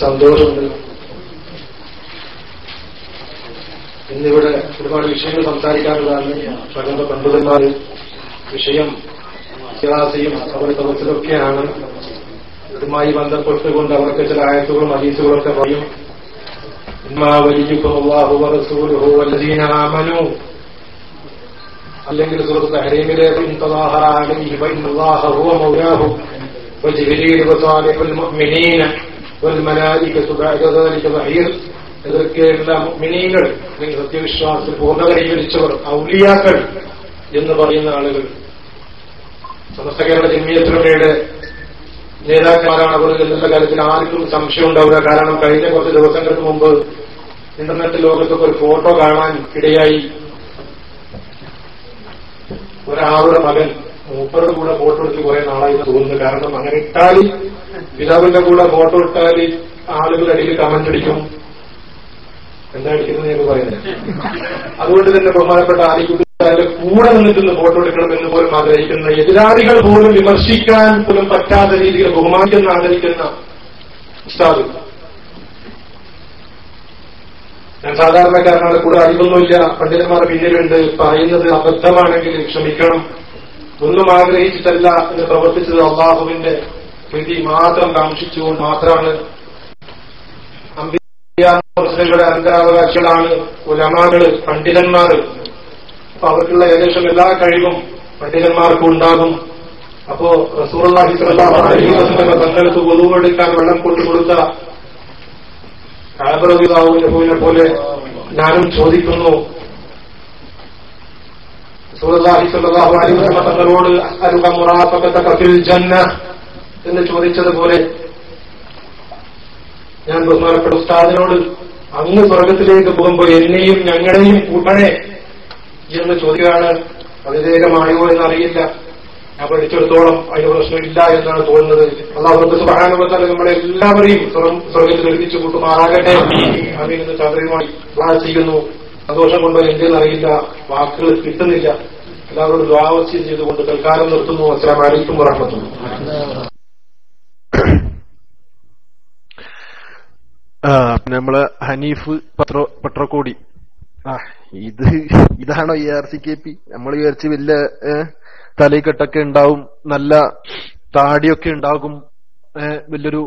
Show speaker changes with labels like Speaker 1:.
Speaker 1: സന്തോഷമുണ്ട്. ഇന്നിവിടെ ഒരുപാട് വിഷയങ്ങൾ സംസാരിക്കാനുള്ളതാണ് പകർന്ന പണ്ഡിതന്മാർ. വിഷയം ഇഖ്ലാസിയും അവരുടെ തപസ്സിലൊക്കെയാണ്. ഇതുമായി ബന്ധപ്പെട്ടുകൊണ്ട് അവർക്ക് ചില ആയത്തുകളും ഹദീസുകളൊക്കെ പറയും. അല്ലെങ്കിൽ സുഹൃത്ത് തഹരീമിലെ ബഹീർ ഇതൊക്കെയുള്ള മിനികൾ അല്ലെങ്കിൽ സത്യവിശ്വാസത്തിൽ പൂർണ കൈവരിച്ചവർ ഔലിയാക്കൾ എന്ന് പറയുന്ന ആളുകൾ. സമസ്ത കേരള ജമ്മിയത്രമയുടെ നേതാക്കന്മാരാണ് അവർ എന്നുള്ള കാര്യത്തിൽ ആർക്കും സംശയം ഉണ്ടാവില്ല. കാരണം കഴിഞ്ഞ കുറച്ച് ദിവസങ്ങൾക്ക് മുമ്പ് ഇന്റർനെറ്റ് ലോകത്തൊക്കെ ഒരു ഫോട്ടോ കാണാൻ ഇടയായി. ഒരാളുടെ മകൻ മൂപ്പറുടെ കൂടെ ഫോട്ടോ എടുത്ത് കുറെ നാളായി തോന്നുന്നു. കാരണം അങ്ങനെ ഇട്ടാൽ പിതാവിന്റെ കൂടെ ഫോട്ടോ ഇട്ടാൽ ആളുകൾ അടിയിൽ കമന്റ് അടിക്കും. എന്താ അടിക്കുന്നത് ഞാൻ പറയുന്നത്? അതുകൊണ്ട് തന്നെ ബഹുമാനപ്പെട്ട ആലിക്കുട്ടി കൂടെ നിന്നിട്ടുന്ന ഫോട്ടോ എടുക്കണം എന്ന് പോലും ആഗ്രഹിക്കുന്ന എതിരാളികൾ പോലും വിമർശിക്കാൻ പോലും പറ്റാത്ത രീതിയിൽ ബഹുമാനിക്കുന്ന ആദരിക്കുന്ന ഉസ്താദ്. ഞാൻ സാധാരണക്കാരനാണ്. കൂടെ അറിവൊന്നുമില്ല പണ്ഡിതന്മാർ പിന്നിലുണ്ട്. പറയുന്നത് അബദ്ധമാണെങ്കിൽ ക്ഷമിക്കണം. ഒന്നും ആഗ്രഹിച്ചിട്ടല്ല എന്ന് പ്രവർത്തിച്ചത് അള്ളാഹുവിന്റെ പ്രീതി മാത്രം കാക്ഷിച്ചുകൊണ്ട് മാത്രമാണ്. അമ്പിയാങ്ങളുടെ അനന്തരാവകാശികളാണ് ഉലമാകൾ പണ്ഡിതന്മാർ അപ്പൊ അവർക്കുള്ള ഏകദേശം എല്ലാ കഴിവും പണ്ഡിതന്മാർക്കും ഉണ്ടാകും. അപ്പോ റസൂർഹി തങ്ങൾക്ക് ഒതുവെടുക്കാൻ വെള്ളം കൊണ്ടു കൊടുത്ത കാബറവിതാവുവിനെ പോലെ ഞാനും ചോദിക്കുന്നു തങ്ങളോട് എന്ന് ചോദിച്ചതുപോലെ ഞാൻ ബഹുമാനപ്പെട്ട ഉസ്താദിനോട് അങ്ങ് സ്വർഗത്തിലേക്ക് പോകുമ്പോൾ എന്നെയും ഞങ്ങളെയും കൂട്ടണേ എന്ന് ചോദിക്കുകയാണ്. അതിവേഗമായോ എന്നറിയില്ല. ഞാൻ പഠിച്ചിടത്തോളം അതിന് പ്രശ്നമില്ല എന്നാണ് തോന്നുന്നത്. അള്ളാഹു സുബാനുഭവത്താൽ നമ്മളെ എല്ലാവരെയും സ്വർഗത്തിൽ എത്തിച്ചു കൂട്ടുമാറാകട്ടെ. അതിന് ചന്ദ്രയുമായി ചെയ്യുന്നു. സന്തോഷം കൊണ്ടോ എന്തെന്നറിയില്ല വാക്കുകൾ കിട്ടുന്നില്ല. എല്ലാവരോടും ദ്വാവസ്യം ചെയ്തുകൊണ്ട് തൽക്കാലം നിർത്തുന്നു. അസ്ലാം അലൈക്കും വറഹമത്തുള്ളൂ
Speaker 2: നമ്മൾ ഹനീഫ് പത്രോ പത്രക്കോടി. ആ ഇത് ഇതാണോ E R C K P നമ്മൾ വിചാരിച്ച് വലിയ തലയിക്കെട്ടൊക്കെ ഉണ്ടാവും. നല്ല താടിയൊക്കെ ഉണ്ടാകും. വലിയൊരു